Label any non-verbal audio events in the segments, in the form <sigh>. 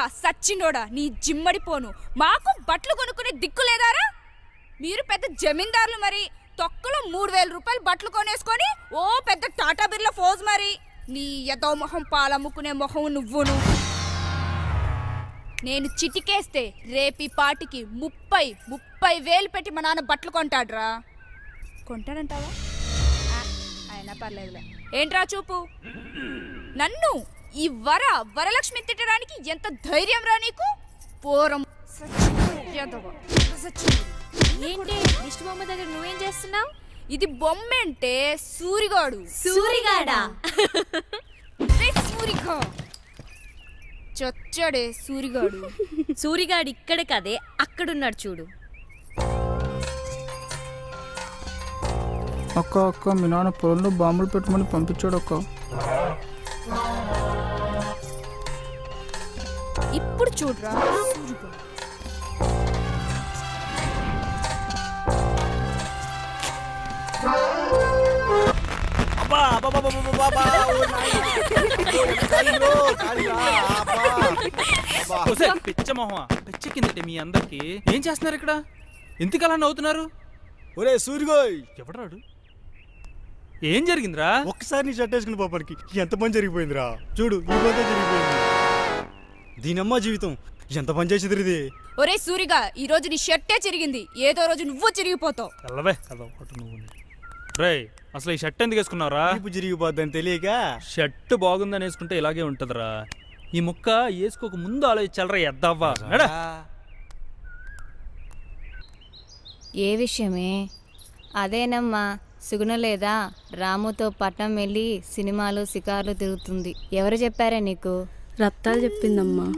కొడుక సచ్చినోడా నీ జిమ్మడిపోను మాకు బట్టలు కొనుక్కునే దిక్కు లేదారా? మీరు పెద్ద జమీందారులు మరి. తొక్కలో మూడు వేల రూపాయలు బట్టలు కొనేసుకొని ఓ పెద్ద టాటా బిర్లా ఫోజ్ మరి. నీ ఎదో మొహం పాలమ్ముకునే మొహం నువ్వును. నేను చిటికేస్తే రేపి పాటికి ముప్పై ముప్పై వేలు పెట్టి మా నాన్న బట్టలు కొంటాడ్రా. కొంటాడంటావా? అయినా పర్లేదులే. ఏంట్రా చూపు? నన్ను? ఈ వర వరలక్ష్మి తిట్టడానికి ఎంత ధైర్యం రా నీకు? పోరం. ఏంటి? బొమ్మ దగ్గర నువ్వేం చేస్తున్నావు? ఇది బొమ్మంటే సూరిగాడు. సూరిగాడా? రే సూరిగా. చచ్చాడే సూరిగాడు. సూరిగాడు ఇక్కడ కదే అక్కడున్నాడు చూడు. అక్క అక్క మీ నాన్న పొలంలో బాంబులు పెట్టమని పంపించాడు అక్క పిచ్చ మొహమా. పిచ్చెక్కిందట మీ అందరికి ఏం చేస్తున్నారు ఇక్కడ? ఎందుకలా నవ్వుతున్నారు? ఒరే సూరిగోయ్. ఎవడాడు ఏం జరిగిందిరా? ఒక్కసారి నీ షర్ట్ వేసుకుని పాపానికి ఎంత పని జరిగిపోయిందిరా? చూడు ఈ జరిగిపోయింది. దీనమ్మ జీవితం. ఎంత పని చేసేది ఇది? ఒరే సూరిగా ఈ రోజు నీ షర్టే చిరిగింది. ఏదో రోజు నువ్వు చిరిగిపోతావు. తెల్లవే. కదా ఒకటి నువ్వు రే అసలు ఈ షర్ట్ ఎందుకు వేసుకున్నావురా? ఇప్పుడు జరిగిపోద్దని తెలియక? షర్ట్ బాగుందని వేసుకుంటే ఇలాగే ఉంటదిరా. ఈ ముక్క వేసుకోక ముందు ఆలోచించాలరా ఎద్దవ్వా ఏ విషయమే? అదేనమ్మా సుగుణ లేదా? రాముతో పట్నం వెళ్ళి సినిమాలు షికార్లు తిరుగుతుంది. ఎవరు చెప్పారా నీకు? రత్తాలు చెప్పిందమ్మా.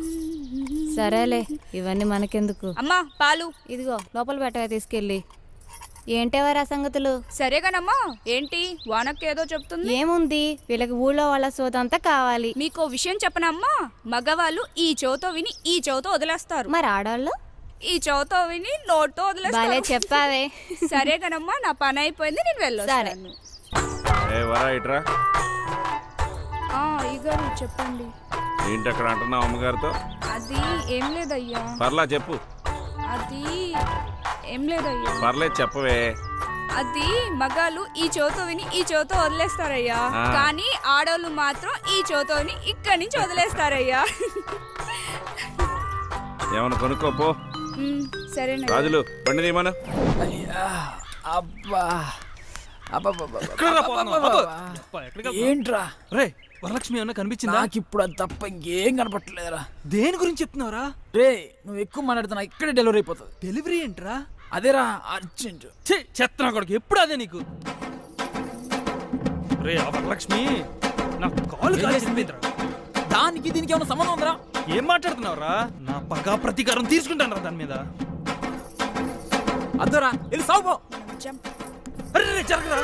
సరేలే ఇవన్నీ మనకెందుకు? అమ్మా పాలు. ఇదిగో లోపల పెట్టగా తీసుకెళ్ళి. ఏంటేవారా సంగతులు? సరేగానమ్మా ఏంటి? వానక్క ఏదో చెప్తుంది? ఏముంది? వీళ్ళకి ఊళ్ళో వాళ్ళ సోదంతా కావాలి. మీకో విషయం చెప్పనమ్మా మగవాళ్ళు ఈ చెవుతో విని ఈ చెవుతో వదిలేస్తారు. మరి ఆడవాళ్ళు? ఈ చెవుతో విని నోట్తో వదిలేస్తారు. చెప్పావే. సరేగానమ్మా నా పని అయిపోయింది నేను వెళ్ళొస్తాను. ఏ వరా ఇట్రా. ఆ, అయ్యగారు చెప్పండి. ఏంటి అక్కడ అంటున్నావు అమ్మగారితో? అది ఏం లేదయ్యా. పర్లా చెప్పు. అది ఏం లేదయ్యా. పర్లేదు చెప్పవే. అది మగాళ్ళు ఈ చెవుతో విని ఈ చెవుతో వదిలేస్తారయ్యా. ఆ. కానీ ఆడోళ్ళు మాత్రం ఈ చెవుతో విని ఇక్కడి నుంచి వదిలేస్తారయ్యా. ఏమైనా కొనుక్కోపో ఉమ్, సరేనయ్యా. రాజులు బండి తీయమను. అబ్బా? అబ్బో! అబ్బా, ఎక్కడికి వెళ్తున్నావు? ఏంట్రా రే వరలక్ష్మి ఏమన్నా కనిపించిందా? నాకు ఇప్పుడు అది తప్ప ఇంకేం కనపట్లేదురా. దేని గురించి చెప్తున్నావురా? రే నువ్వు ఎక్కువ మాట్లాడుతున్నా ఇక్కడే డెలివరీ అయిపోతుంది. డెలివరీ ఏంట్రా? అదేరా అర్జెంట్ ఛీ, చెత్త నా కొడుకు ఎప్పుడు అదే నీకు? రే ఆ వరలక్ష్మి నా కాలు? కాల్చిందిరా. దానికి దీనికి ఏమైనా సంబంధం ఉందిరా? ఏం మాట్లాడుతున్నావురా? నా పగా ప్రతీకారం తీసుకుంటాను దాని మీద. అద్దరా ఇది సాగుపో జంప్. అరే రే, జరగరా.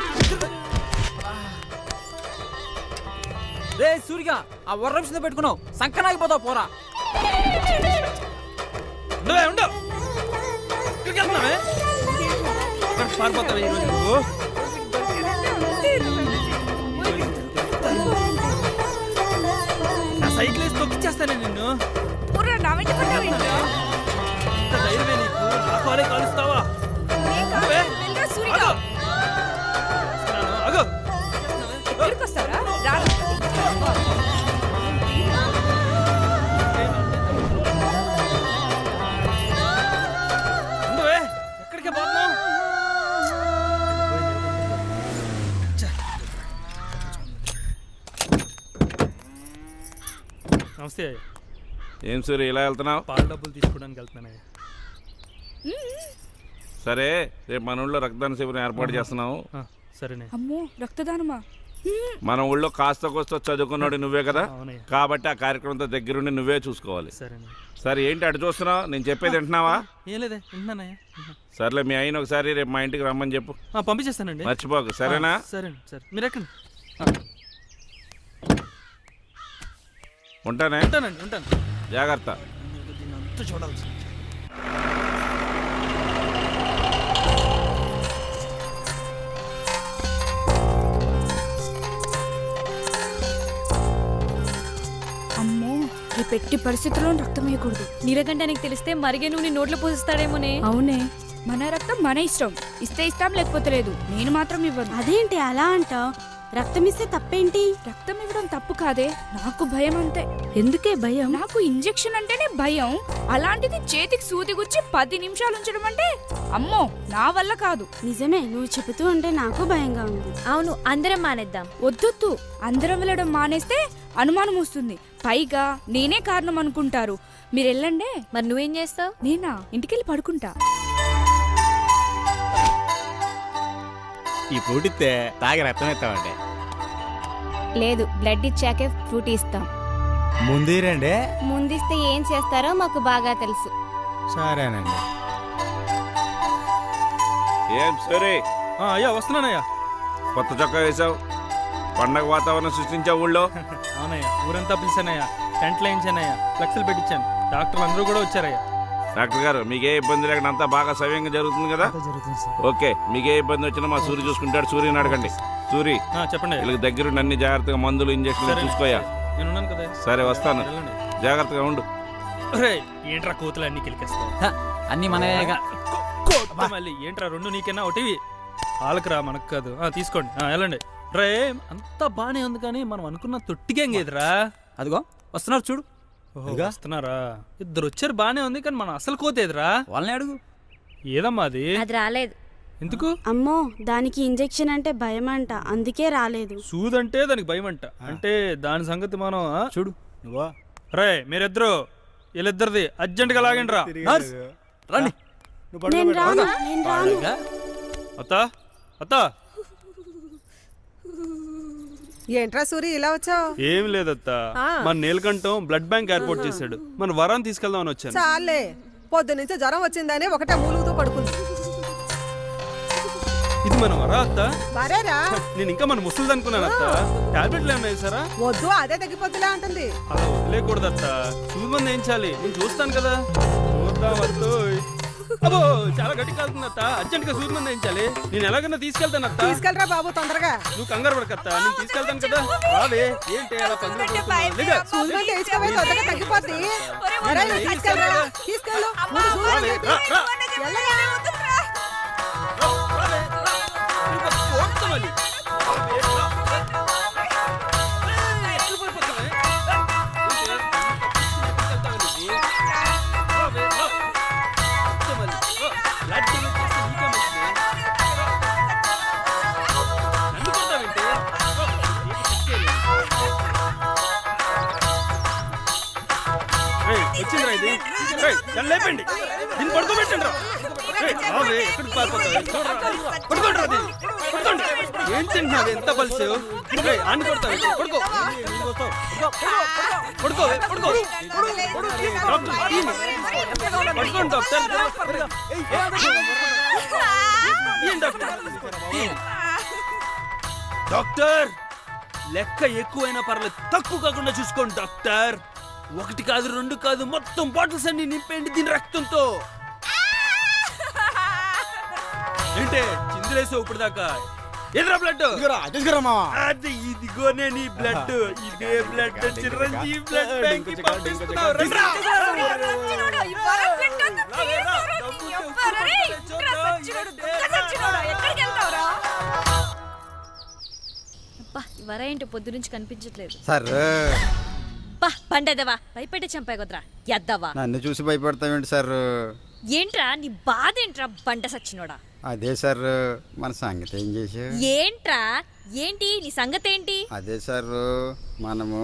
రే సూరిగా ఆ వర్రంశంతో పెట్టుకున్నావు. సంకనాగిపోతావు పోరా. ఉండవే, వెళ్తున్నావే? పారిపోతావే నువ్వు? నా సైకిల్ వేసి తొక్కిచ్చేస్తానే నిన్ను? ఇంత ధైర్యమే నీకు. నా కాలే కాలుస్తావా? సూరిగా. నమస్తే. ఏం సూర్య ఇలా వెళ్తున్నావు? పాల డబ్బులు తీసుకోవడానికి వెళ్తున్నానయ్యా సరే రేపు మన ఊళ్ళో రక్తదాన శిబిరం ఏర్పాటు చేస్తున్నావు. ఆ, సరేనే. అమ్మో రక్తదానమా? మన ఊళ్ళో కాస్త కోస్త చదువుకున్నాడు నువ్వే కదా? అవునయ్యా కాబట్టి ఆ కార్యక్రమంతో దగ్గరుండి నువ్వే చూసుకోవాలి. సరేనే. సరే ఏంటి అటు చూస్తున్నావు? నేను చెప్పేది వింటున్నావా? ఏం లేదే వింటున్నానయ్యా వింటున్నా. సర్లే మీ అయిన ఒకసారి రేపు మా ఇంటికి రమ్మని చెప్పు. ఆ, పంపించేస్తానండి. మర్చిపోకు సరేనా? సరే సరే. మీరు ఎక్కండి ఉంటానే? ఉంటానండి ఉంటాను. జాగ్రత్త. దీన్ని అంతా అమ్మో ఈ పెట్టి పరిస్థితుల్లో రక్తం వేయకూడదు. నీలకంఠానికి తెలిస్తే మరిగే నువ్వు నీ నోట్లో పోసిస్తాడేమోనే. అవునే. మన రక్తం మన ఇష్టం. ఇస్తే ఇస్తాం లేకపోతే లేదు. నేను మాత్రం ఇవ్వను. అదేంటి అలా అంటావు? రక్తం ఇస్తే తప్పేంటి? రక్తం ఇవ్వడం తప్పు కాదే. నాకు భయం అంతే. ఎందుకే భయం? నాకు ఇంజెక్షన్ అంటేనే భయం. అలాంటిది చేతికి సూది గుచ్చి పది నిమిషాలు ఉంచడం అంటే అమ్మో నా వల్ల కాదు. నిజమే నువ్వు చెబుతూ ఉంటే నాకు భయంగా ఉంది. అవును అందరం మానేద్దాం. వద్దొద్దు అందరం వెళ్ళడం మానేస్తే అనుమానం వస్తుంది. పైగా నేనే కారణం అనుకుంటారు. మీరు వెళ్ళండే. మరి నువ్వేం చేస్తావు? నేనా? ఇంటికెళ్ళి పడుకుంటా. ఈ ఫ్రూట్ ఇస్తే తాగి రక్తం ఎత్తామండి. లేదు బ్లడ్ ఇచ్చాకే ఫ్రూట్ ఇస్తాం. ముందీరండి? ముందిస్తే ఏం చేస్తారో మాకు బాగా తెలుసు. సరేనండి. ఏం సరే? ఆ, అయ్యా వస్తున్నానయ్యా. కొత్త చొక్కా వేసావు పండగ వాతావరణం సృష్టించావు ఊళ్ళో. అవునయ్యా ఊరంతా పిలిచానయ్యా. టెంట్లు వేయించానయ్యా. ఫ్లెక్స్లు పెట్టించాను. డాక్టర్లు అందరూ కూడా వచ్చారయ్యా. డాక్టర్ గారు మీకే ఇబ్బంది లేకుండా అంతా బాగా సవ్యంగా జరుగుతుంది కదా? ఓకే మీకే ఇబ్బంది వచ్చినా మా సూర్య చూసుకుంటాడు సూర్యని అడగండి. సూరి ఆ, చెప్పండి. వీళ్ళకి దగ్గర అన్ని జాగ్రత్తగా మందులు ఇంజక్షన్లు చూసుకోయా? నేను ఉన్నాను కదా. సరే వస్తాను. వెళ్ళండి. జాగ్రత్తగా ఉండు. ఒరేయ్, ఏంట్రా కోతులు అన్ని కిలికేస్తావు? హ, అన్నీ మనయేగా కో- కోట్లు మళ్ళీ ఏంట్రా రెండు నీకన్నా ఒకటివి? వాళ్ళకి మనకు కాదు. ఆ, తీసుకోండి. ఆ, వెళ్ళండి. రే అంతా బానే ఉంది కానీ మనం అనుకున్న తొట్టిగేం లేదురా. అదిగో వస్తున్నారు చూడు. వస్తున్నారా? ఇద్దరు వచ్చారు బానే ఉంది కానీ మనం అసలు కోతేదిరా వాళ్ళని అడుగు. ఏదమ్మా అది? అది రాలేదు. ఎందుకు? అమ్మో దానికి ఇంజెక్షన్ అంటే భయం అంట అందుకే రాలేదు. సూదంటే దానికి భయం అంట అంటే దాని సంగతి మనం ఆ? చూడు నువ్వా రే. మీరిద్దరు వీళ్ళిద్దరిది అర్జెంటుగా లాగండి రా. నర్స్, రండి నువ్వు నేను పడుకో రాను నేను రాను. బాగా. అత్త అత్త. ఏంట్రా సూరి ఇలా వచ్చావు? ఏం లేదత్త. మన నీలకంఠం బ్లడ్ బ్యాంక్ ఏర్పాటు చేశాడు. మన వరం తీసుకెళ్దామని వచ్చాను. చాలే. పొద్దు నుంచి జ్వరం వచ్చిందని ఒకటే మూలుగుతూ పడుకుంది. ఇది మన వరా అత్త? మరేరా నేను ఇంకా మన ముసలిది అనుకున్నాను అత్త. టాబ్లెట్లు ఏమైనా వేసారా వద్దు అదే తగ్గిపోతులే అంటుంది. అలా వదిలేకూడదు అత్త సూది మంది వేయించాలి నేను చూస్తాను కదా. చూద్దాం అత్తో అబ్బో చాలా గట్టి కాలుతుంది అత్త అర్జెంట్గా సూది మంది వేయించాలి నేను ఎలాగైనా తీసుకెళ్తాను అత్త తీసుకెళ్ళరా బాబు తొందరగా నువ్వు కంగారు పడకత్త నేను తీసుకెళ్తాను కదా రావే ఏంటి అలా పందులు ఇది లేపండి. దీన్ని పడుకోబెట్టండి రా ఎక్కడికి పారిపోతావే? పడుకోండి రా పడుకోండి. ఏం తింటున్నావు? ఎంత పలుసు? అన్ని ఆన్ని కొడతావు పడుకో. పడుకో పడుకో. పడుకోండి డాక్టర్. డాక్టర్ లెక్క ఎక్కువైనా పర్లేదు తక్కువ కాకుండా చూసుకోండి డాక్టర్. ఒకటి కాదు రెండు కాదు మొత్తం బాటిల్స్ అన్ని నింపేయండి దీని రక్తంతో ఏంటే చిందులేసావు ఇప్పుడు దాకా ఎదురా బ్లడ్ తీసుకురా మావా అది ఇదిగోనే నీ బ్లడ్ ఇదే బ్లడ్ చిరంజీవి బ్లడ్ బ్యాంక్కి పంపిస్తున్నావు వర ఏంటో పొద్దు నుంచి కనిపించట్లేదు సార్ బా పండేదవా భయపెట్టే చంపాయి కుదరా ఎద్దవా? నన్ను చూసి భయపడతావేంటి సార్? ఏంట్రా నీ బాధ ఏంట్రా బండ సచ్చినోడా? అదే సార్ మన సంగతి ఏం చేసా ఏంట్రా? ఏంటి? నీ సంగతి ఏంటి అదే సార్ మనము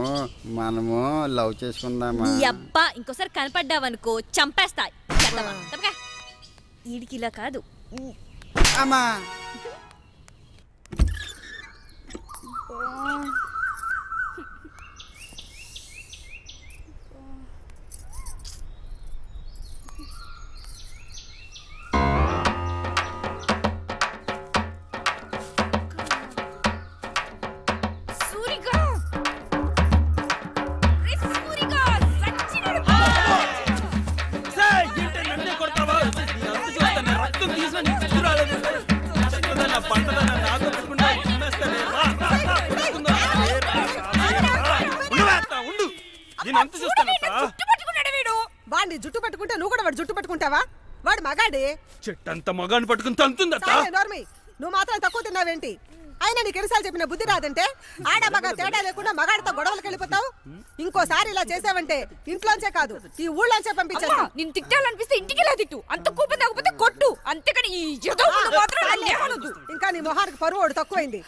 మనము లవ్ చేసుకుందామా? నీ అబ్బా ఇంకోసారి కనపడ్డావనుకో చంపేస్తా ఎద్దవా? తప్పకా. ఈడికి ఇలా కాదు. అమ్మా! చెట్టంత మగాన్ని పట్టుకుని తంతుంది నువ్వు మాత్రం తక్కువ తిన్నావేంటి? అయినా నీకు ఎన్నిసార్లు చెప్పిన బుద్ధి రాదంటే ఆడ మగ తేడా లేకుండా మగాడితో గొడవలకు వెళ్ళిపోతావు? ఇంకోసారి ఇలా చేసావంటే ఇంట్లోంచే కాదు ఈ ఊళ్ళోంచే అమ్మా, పంపించేస్తా నిన్ను తిట్టాలనిపిస్తే ఇంటికి ఇలా తిట్టు. అంత కోపం తగ్గకపోతే కొట్టు. అంతేకాని ఈ. ఇంకా నీ మొహానికి పరువు తక్కువైంది.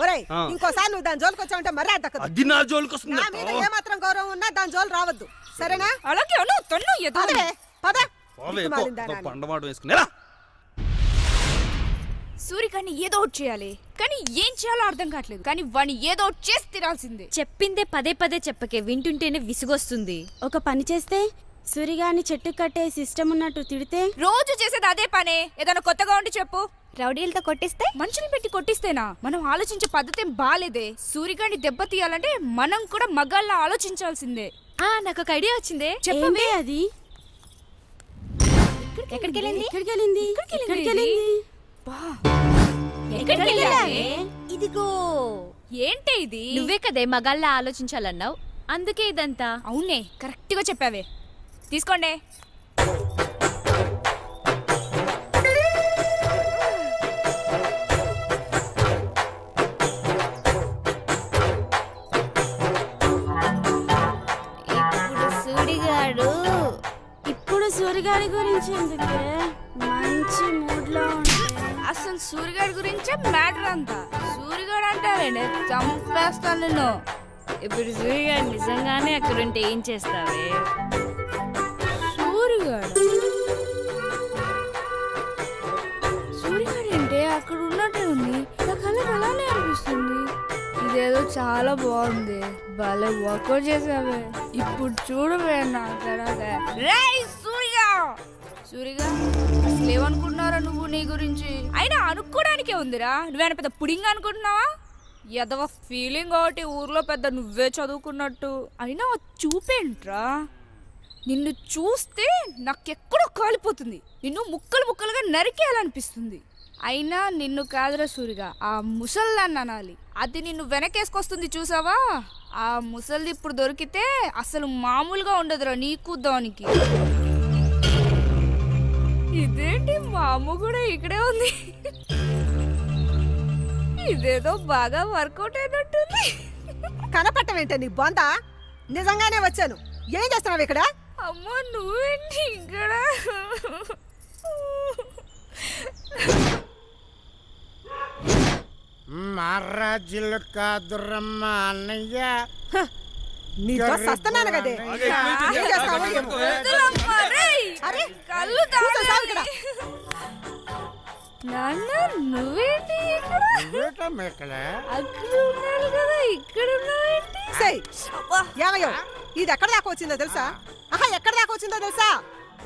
ఒరేయ్. ఇంకోసారి నువ్వు దాని జోలికి వచ్చావంటే మర్యాద దక్కదు అది నా జోలికి వస్తుంది. నా అత్త. మీద ఏమాత్రం గౌరవం ఉన్నా దాని జోలు రావద్దు. సరేనా? అలాగే అను తన్ను పద. పోవే, పో, దిక్కుమాలిందా పో, నాని. పండమాటం వేసుకునేరా సూర్యకాన్ని ఏదో ఒకటి చేయాలి. కానీ ఏం చేయాలో అర్థం కావట్లేదు. కానీ వాడిని ఏదో ఒకటి చేసి తినాల్సిందే చెప్పిందే పదే పదే చెప్పకే వింటుంటేనే విసుగొస్తుంది. ఒక పని చేస్తే సూరిగాని చెట్టు కట్టే సిస్టమ్ ఉన్నట్టు తిడితే? రోజు చేసేది అదే పనే. ఏదైనా కొత్తగా ఉండి చెప్పు. రౌడీలతో కొట్టిస్తే? మనుషులు పెట్టి కొట్టిస్తేనా? మనం ఆలోచించే పద్ధతి బాలేదే. సూర్యగాన్ని దెబ్బ తీయాలంటే మనం కూడా మగాళ్ళ ఆలోచించాల్సిందే. ఆ నాకు ఒక ఐడియా వచ్చిందే. ఏంటి అది? ఎక్కడికి వెళ్ళింది? ఎక్కడికి వెళ్ళింది? ఎక్కడికి వెళ్ళింది? ఎక్కడికి వెళ్ళావే? ఇదిగో. ఏంటి ఇది? నువ్వే కదే మగాళ్ళ ఆలోచించాలన్నావు. అందుకే ఇదంతా. అవునే కరెక్ట్గా చెప్పావే. తీసుకోండి. సూరిగాడి గురించి ఎందుకే? మంచి మూడ్లో ఉంటే. అసలు సూర్యగాడి గురించే మ్యాటర్ అంతా. సూర్యగాడు అంటావేంటి చంపేస్తాను నిన్ను. ఇప్పుడు సూర్యగాడు నిజంగానే అక్కడుంటే ఏం చేస్తావే? సూర్యగాడు? సూర్యగాడు ఏంటి అక్కడ ఉన్నట్టే ఉంది. నా కళ్ళకి అలానే అనిపిస్తుంది. ఇదేదో చాలా బాగుంది. భలే వర్కౌట్ చేసావే. ఇప్పుడు చూడవే నా రేయ్ సూరిగా అసలు ఏమనుకున్నారా నువ్వు నీ గురించి? అయినా అనుకోవడానికే ఉందిరా. నువ్వేనా పెద్ద పుడింగ్ అనుకుంటున్నావా? ఎదవ ఫీలింగ్ ఒకటి ఊర్లో పెద్ద నువ్వే చదువుకున్నట్టు. అయినా చూపేంట్రా? నిన్ను చూస్తే నాకెక్కడో కాలిపోతుంది. నిన్ను ముక్కలు ముక్కలుగా నరికేయాలనిపిస్తుంది. అయినా నిన్ను కాదురా సూరిగా ఆ ముసల్దాన్ని అనాలి. అది నిన్ను వెనకేసుకొస్తుంది చూసావా? ఆ ముసల్ది ఇప్పుడు దొరికితే అసలు మామూలుగా ఉండదురా నీకు దానికి. ఇదేంటి మా అమ్మ కూడా ఇక్కడే ఉంది? ఇదేదో బాగా వర్కౌట్ అయినట్టుంది. కనపట్టమేంటే నీ బొంద నిజంగానే వచ్చాను. ఏం చేస్తున్నావు ఇక్కడ? అమ్మ నువ్వేంటి ఇక్కడ? మహారాజులు కాదురమ్మ అన్నయ్య. నీతో సస్తున్నాను కదే. ఏం చేస్తావో? ఏమో. వదలమ్మా, రేయ్. అరే కళ్ళు కూర్చో, సావు ఇక్కడ. నాన్న నువ్వేంటి ఇక్కడ? ఇక్కడ? అక్కడ ఉన్నాను కదా ఇక్కడ ఉన్నావేంటి? సేయ్ అబ్బా, ఏమయ్యో ఇది ఎక్కడ దాకా వచ్చిందో తెలుసా? ఆహా ఎక్కడ దాకా వచ్చిందో తెలుసా?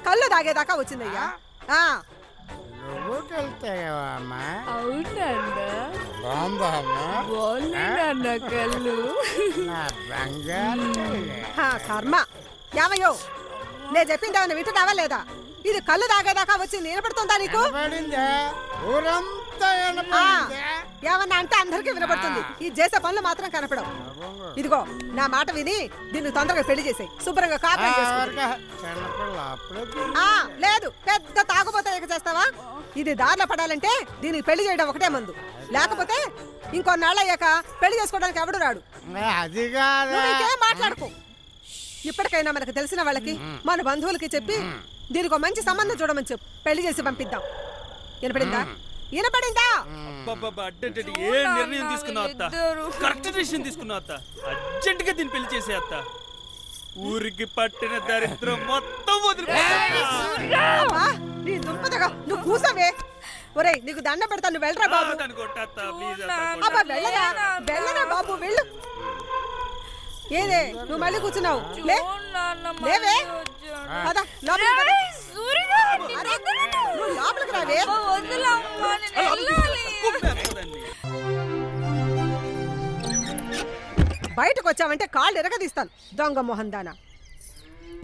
కళ్ళు దాగేదాకా వచ్చిందయ్యా. ఆ? కళ్ళు. నా హా, కర్మ. ఏమయ్యో నేను చెప్పింది ఏమైనా వింటున్నావా లేదా? ఇది కళ్ళు దాగేదాకా వచ్చింది వినపడుతుందా నీకు? పడిందే ఊరంతా ఆ, ఏమన్నా అంటే అందరికీ వినపడుతుంది. ఈ చేసే పనులు మాత్రం కనపడవు. ఇదిగో నా మాట విని దీన్ని తొందరగా పెళ్ళి చేసేయ్. శుభ్రంగా కాపురం చేసుకో. ఎవరికా? చిన్నపిల్ల అప్పుడే ఆ లేదు పెద్ద తాగుబోతే ఇక చేస్తావా? ఇది దారిలో పడాలంటే దీనికి పెళ్ళి చేయడం ఒకటే మందు. లేకపోతే ఇంకొన్నాళ్ళు అయ్యాక పెళ్ళి చేసుకోవడానికి ఎవడు రాడు? అది కాదా. నువ్వు ఇంకేం మాట్లాడుకో. ఇప్పటికైనా మనకు తెలిసిన వాళ్ళకి మన బంధువులకి చెప్పి దీనికి ఒక మంచి సంబంధం చూడమని చెప్పు. పెళ్ళి చేసి పంపిద్దాం. వినపడిందా? వినపడిందా? అబ్బబ్బబ్బా, అడ్డడ్డడి, ఏ నిర్ణయం తీసుకున్నావు అత్త? వీళ్ళిద్దరూ. కరెక్ట్ డిసిషన్ తీసుకున్నావు అత్త. అర్జెంట్గా దీన్ని పెళ్ళి చేసే అత్త. ఊరికి పట్టిన దరిద్రం మొత్తం అమ్మా, నీ దుంపదగా. నువ్వు కూసవే. ఒరేయ్ నీకు దండ పెడతా నువ్వు వెళ్ళరా బాబు? అబ్బా వెళ్ళరా? వెళ్ళరా బాబు వెళ్ళు. ఏదే నువ్వు మళ్ళీ కూర్చున్నావు? లేవే పద లోపలికి రావే. బయటకు వచ్చావంటే కాళ్ళు ఎరగదీస్తాను దొంగ మొహన్ దానా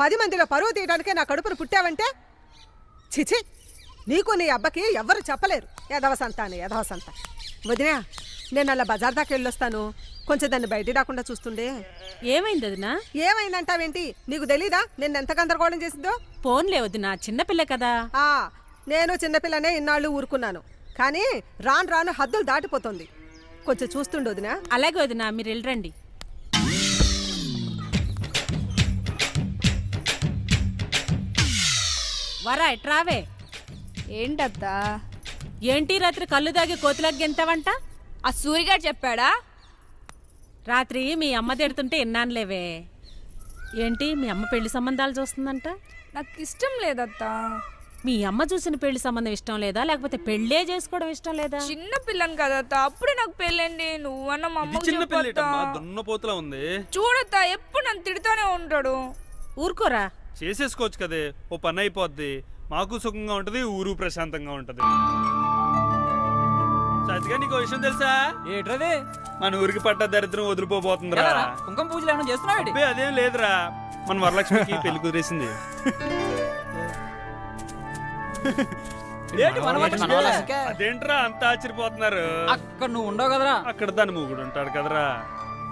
పది మందిలో పరువు తీయడానికే నా కడుపును పుట్టావంటే చిచి నీకు నీ అబ్బకి ఎవ్వరు చెప్పలేరు. యదవ సంత అని యదవ సంత వదినా నేను అలా బజార్ దాకా వెళ్ళొస్తాను. కొంచెం దాన్ని బయటికి రాకుండా చూస్తుండే. ఏమైంది వదినా? ఏమైందంటావేంటి? నీకు తెలీదా? నేను ఎంత గందరగోళం చేసిందో? ఫోన్లే వదినా చిన్నపిల్ల కదా. ఆ నేను చిన్నపిల్లనే ఇన్నాళ్ళు ఊరుకున్నాను. కానీ రాను రాను హద్దులు దాటిపోతుంది. కొంచెం చూస్తుండోదినా అలాగే వదినా మీరు వెళ్ళరండి. వరా ఎట్రావే ఏంటత్తా? ఏంటి రాత్రి కళ్ళు దాగి కోతిలాగా గెంతావంట? ఆ సూరిగాడు చెప్పాడా? రాత్రి మీ అమ్మ తిడుతుంటే విన్నానులేవే ఏంటి మీ అమ్మ పెళ్ళి సంబంధాలు చూస్తుందంట? నాకు ఇష్టం లేదత్తా. మీ అమ్మ చూసిన పెళ్ళి సంబంధం ఇష్టం లేదా? లేకపోతే పెళ్ళే చేసుకోవడం ఇష్టం లేదా? చిన్న పిల్లని కదత్తా. అప్పుడే నాకు పెళ్ళండి. నువ్వన్న మా చిన్న దున్నపోతులా ఉంది. చూడత్తా. ఎప్పుడు నన్ను తిడుతూనే ఉంటాడు. ఊరుకోరా. చేసేసుకోవచ్చు కదే. ఓ పని అయిపోద్ది. మాకు సుఖంగా ఉంటది ఊరు ప్రశాంతంగా ఉంటది. సత్తిగా నీకు విషయం తెలుసా? ఏట్రది? మన ఊరికి పట్ట దరిద్రం వదిలిపోబోతుందిరా? కుంకుమ పూజలు ఏమైనా చేస్తున్నావు అదేం లేదురా. మన వరలక్ష్మికి <laughs> పెళ్ళి కుదిరేసింది? అదేంట్రా? అంత ఆశ్చర్యపోతున్నారు. అక్కడ నువ్వు ఉండవు కదరా. అక్కడ దాని మూగుడు ఉంటాడు కదరా.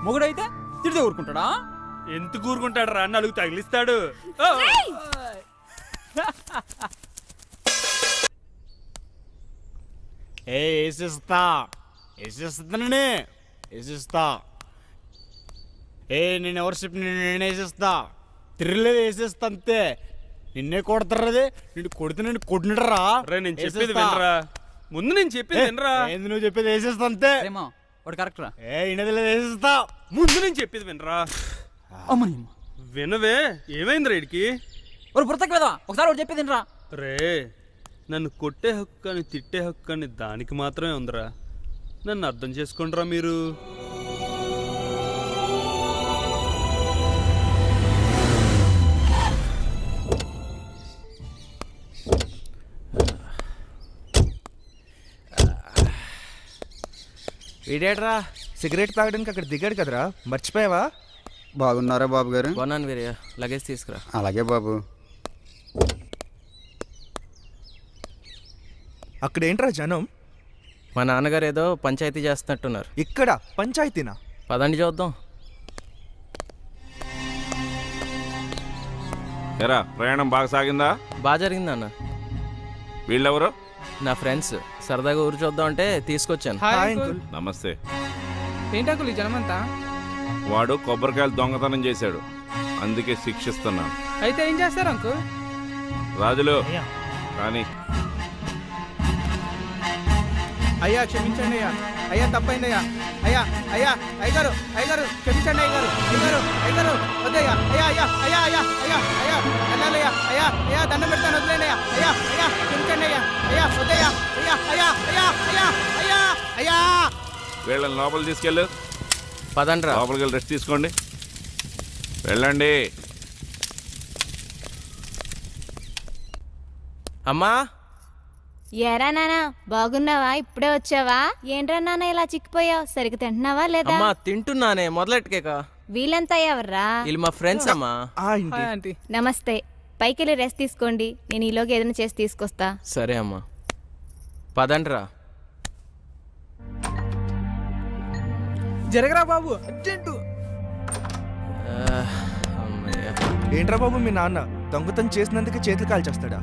మొగుడైతే తిడితే ఊరుకుంటాడా? ఎంత కూరుకుంటాడు రా నలుగు తగిలిస్తాడు! ఏ వేసిస్తా వేసిస్తానని వేసిస్తా ఏ నేను ఎవరు చెప్పి నేను వేసిస్తా తిరగలేదు వేసేస్తా అంతే. నిన్నే కొడతారది. నిన్ను కొడితే నేను కొట్టినరా రే నేను చెప్పేది వినరా. ముందు నేను చెప్పేది వినరా. ఏంది నువ్వు చెప్పేది వేసేస్తా అంతే. ఏమో వాడు కరెక్ట్ రా. ఏ ఇనది లేదు వేసేస్తా ముందు నేను చెప్పేది వినరా. అమ్మని వినవే ఏమైంది రేడికి ఒక పుస్తక కదా ఒకసారి వాడు చెప్పేది రా రే నన్ను కొట్టే హక్కు అని తిట్టే హక్కు అని దానికి మాత్రమే ఉందిరా. నన్ను అర్థం చేసుకుంటారా మీరు. వీడేట్రా? సిగరెట్ తాగడానికి అక్కడ దిగాడు కదరా? మర్చిపోయావా? బాగున్నారా బాబు గారు బాగున్నాను వీరయ్య. లగేజ్ తీసుకురా. అలాగే బాబు. అక్కడ ఏంట్రా జనం? మా నాన్నగారు ఏదో పంచాయతీ చేస్తున్నట్టున్నారు. ఇక్కడ పంచాయతీనా? పదండి చూద్దాం. ఎరా ప్రయాణం బాగా సాగిందా? బాగా జరిగింది అన్న వీళ్ళెవరు? నా ఫ్రెండ్స్. సరదాగా ఊరు చూద్దాం అంటే తీసుకొచ్చాను. Hi uncle. నమస్తే. ఏంటకులు జనమంతా? వాడు కొబ్బరికాయలు దొంగతనం చేశాడు. అందుకే శిక్షిస్తున్నాను. అయితే ఏం చేస్తారు అంకు రాజులు కానీ అయ్యా క్షమించండి అయ్యా అయ్యా తప్పైంది అయ్యా అయ్యా అయ్యా అయ్యగారు అయ్యగారు క్షమించండి అయ్యగారు అయ్యగారు అయ్యగారు వద్దయ్యా అయ్యా అయ్యా అయ్యా అయ్యా అయ్యా అయ్యా వెళ్ళాలయ్యా అయ్యా అయ్యా దండం పెడతాను వదిలేండి అయ్యా అయ్యా అయ్యా క్షమించండి అయ్యా అయ్యా వద్దయ్యా అయ్యా అయ్యా అయ్యా అయ్యా అయ్యా అయ్యా వీళ్ళని లోపల తీసుకెళ్ళు పదండ్రా లోపలికి వెళ్ళి రెస్ట్ తీసుకోండి వెళ్ళండి అమ్మా ఎరా నానా బాగున్నావా? ఇప్పుడే వచ్చావా? ఏంట్రా నాన్న ఇలా చిక్కిపోయావు? సరిగ్గా తింటున్నావా లేదా? అమ్మా తింటున్నానే మొదలెట్టుకేక. వీళ్ళంతా ఎవర్రా? వీళ్ళు మా ఫ్రెండ్స్ అమ్మా. ఆ ఇంటి నమస్తే. పైకి వెళ్ళి రెస్ట్ తీసుకోండి. నేను ఈలోకి ఏదైనా చేసి తీసుకొస్తా. సరే అమ్మా. పదండ్రా. జరగరా బాబు అర్జెంటు. ఏంట్రా బాబు మీ నాన్న? దొంగతనం చేసినందుకే చేతులు కాల్చేస్తాడా?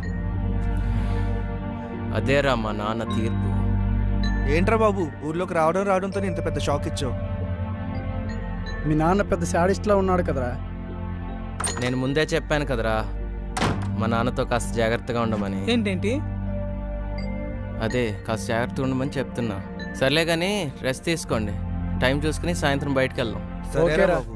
అదేరా మా నాన్న తీర్పు. ఏంట్రా బాబు? ఊర్లోకి రావడం రావడంతో ఇంత పెద్ద షాక్ ఇచ్చావు. మీ నాన్న పెద్ద శాడిస్ట్లా ఉన్నాడు కదరా. నేను ముందే చెప్పాను కదరా మా నాన్నతో కాస్త జాగ్రత్తగా ఉండమని. ఏంటేంటి? అదే కాస్త జాగ్రత్తగా ఉండమని చెప్తున్నా. సర్లే కానీ రెస్ట్ తీసుకోండి. టైం చూసుకుని సాయంత్రం బయటకు వెళ్దాం సరేరా ఓకేరా. బాబు.